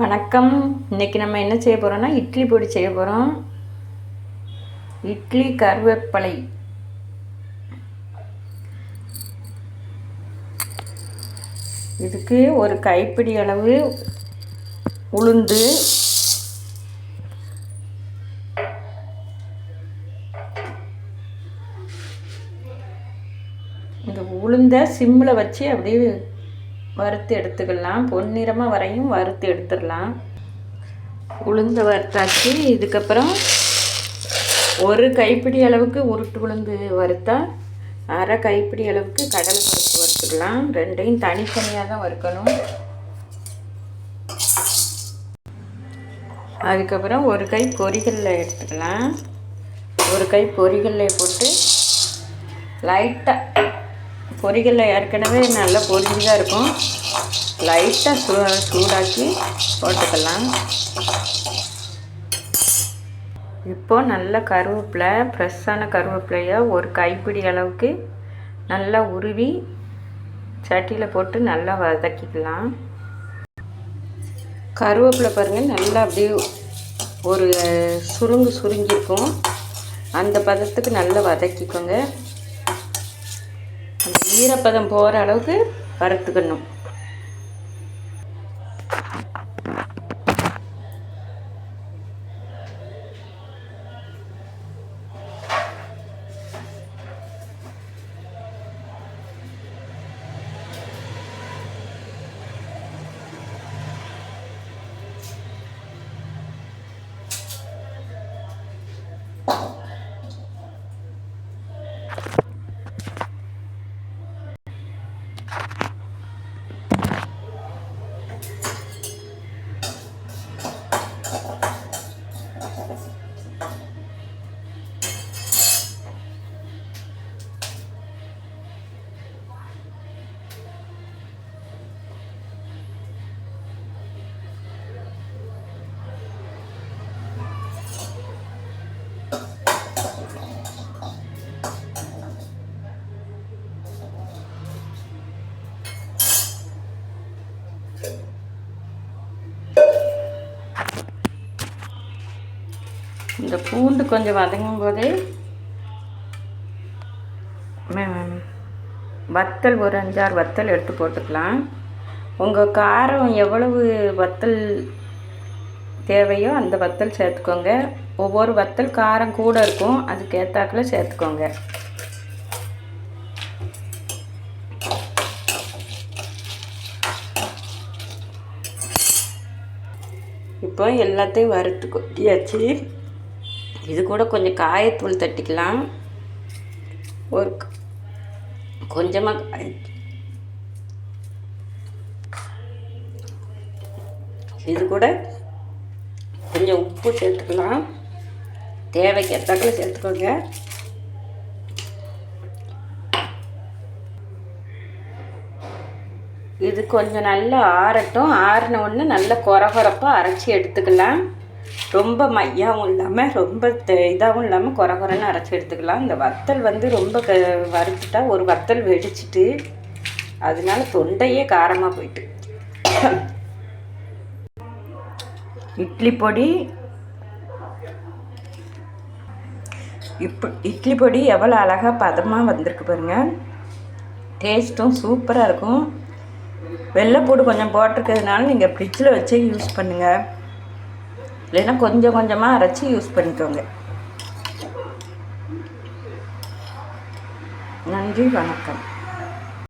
வணக்கம். இன்றைக்கி நம்ம என்ன செய்ய போகிறோம்னா இட்லி பொடி செய்ய போகிறோம் இட்லி கருவேப்பிலை. இதுக்கு ஒரு கைப்பிடி அளவு உளுந்து. இந்த உளுந்த சிம்மில் வச்சு அப்படியே வறுத்து எடுத்துக்கலாம். பொன்னிறமாக வரையும் வறுத்து எடுத்துடலாம். உளுந்து வறுத்தாச்சு. இதுக்கப்புறம் ஒரு கைப்பிடி அளவுக்கு உருட்டு உளுந்து வறுத்தா அரை கைப்பிடி அளவுக்கு கடலை பருப்பு வறுத்துக்கலாம். ரெண்டையும் தனித்தனியாக தான் வறுக்கணும். அதுக்கப்புறம் ஒரு கை பொரிகளில் எடுத்துக்கலாம். ஒரு கை பொரிகளில் போட்டு லைட்டாக பொரிகளில் ஏற்கனவே நல்லா பொரிஞ்சு தான் இருக்கும். லைட்டாக சூ சூடாக்கி போட்டுக்கலாம். இப்போது நல்ல கருவேப்பிலை ஃப்ரெஷ்ஷான கருவேப்பிலையை ஒரு கைப்பிடி அளவுக்கு நல்லா உருவி சட்டியில் போட்டு நல்லா வதக்கிக்கலாம். கருவேப்பிலை பாருங்கள் நல்லா அப்படியே ஒரு சுருங்கு சுருங்கியிருக்கும் அந்த பதத்துக்கு நல்லா வதக்கிக்கோங்க. ஈரப்பதம் போகிற அளவுக்கு வறுத்துக்கணும். இந்த பூண்டு கொஞ்சம் வதங்கும் போதே வத்தல் ஒரு அஞ்சாறு வத்தல் எடுத்து போட்டுக்கலாம். உங்கள் காரம் எவ்வளவு வத்தல் தேவையோ அந்த வத்தல் சேர்த்துக்கோங்க. ஒவ்வொரு வத்தல் காரம் கூட இருக்கும். அதுக்கு ஏற்றாக்கில் சேர்த்துக்கோங்க. இப்போ எல்லாத்தையும் வறுத்து கொட்டியாச்சு. இது கூட கொஞ்சம் காயத்தூள் தட்டிக்கலாம். ஒரு கொஞ்சமாக இது கூட கொஞ்சம் உப்பு சேர்த்துக்கலாம். தேவைக்கு ஏற்றாக்கில் சேர்த்துக்கோங்க. இது கொஞ்சம் நல்லா ஆறட்டும். ஆறின ஒன்று நல்லா குறகுறப்பாக அரைச்சி எடுத்துக்கலாம். ரொம்ப மையாகவும் இல்லாமல் ரொம்ப இதாகவும் இல்லாமல் குறை குறைன்னு அரைச்சி எடுத்துக்கலாம். இந்த வத்தல் வந்து ரொம்ப க வறுத்துட்டா ஒரு வத்தல் வெடிச்சிட்டு அதனால தொண்டையே காரமாக போயிட்டு. இட்லி பொடி. இப்போ இட்லி பொடி எவ்வளோ அழகாக பதமாக வந்திருக்கு பாருங்கள் டேஸ்ட்டும் சூப்பராக இருக்கும். வெள்ளைப்பூடு கொஞ்சம் போட்டிருக்கிறதுனால நீங்கள் ஃப்ரிட்ஜில் வச்சே யூஸ் பண்ணுங்கள் இல்லைன்னா கொஞ்சம் கொஞ்சமாக அரைச்சி யூஸ் பண்ணிக்கோங்க. நன்றி வணக்கம்.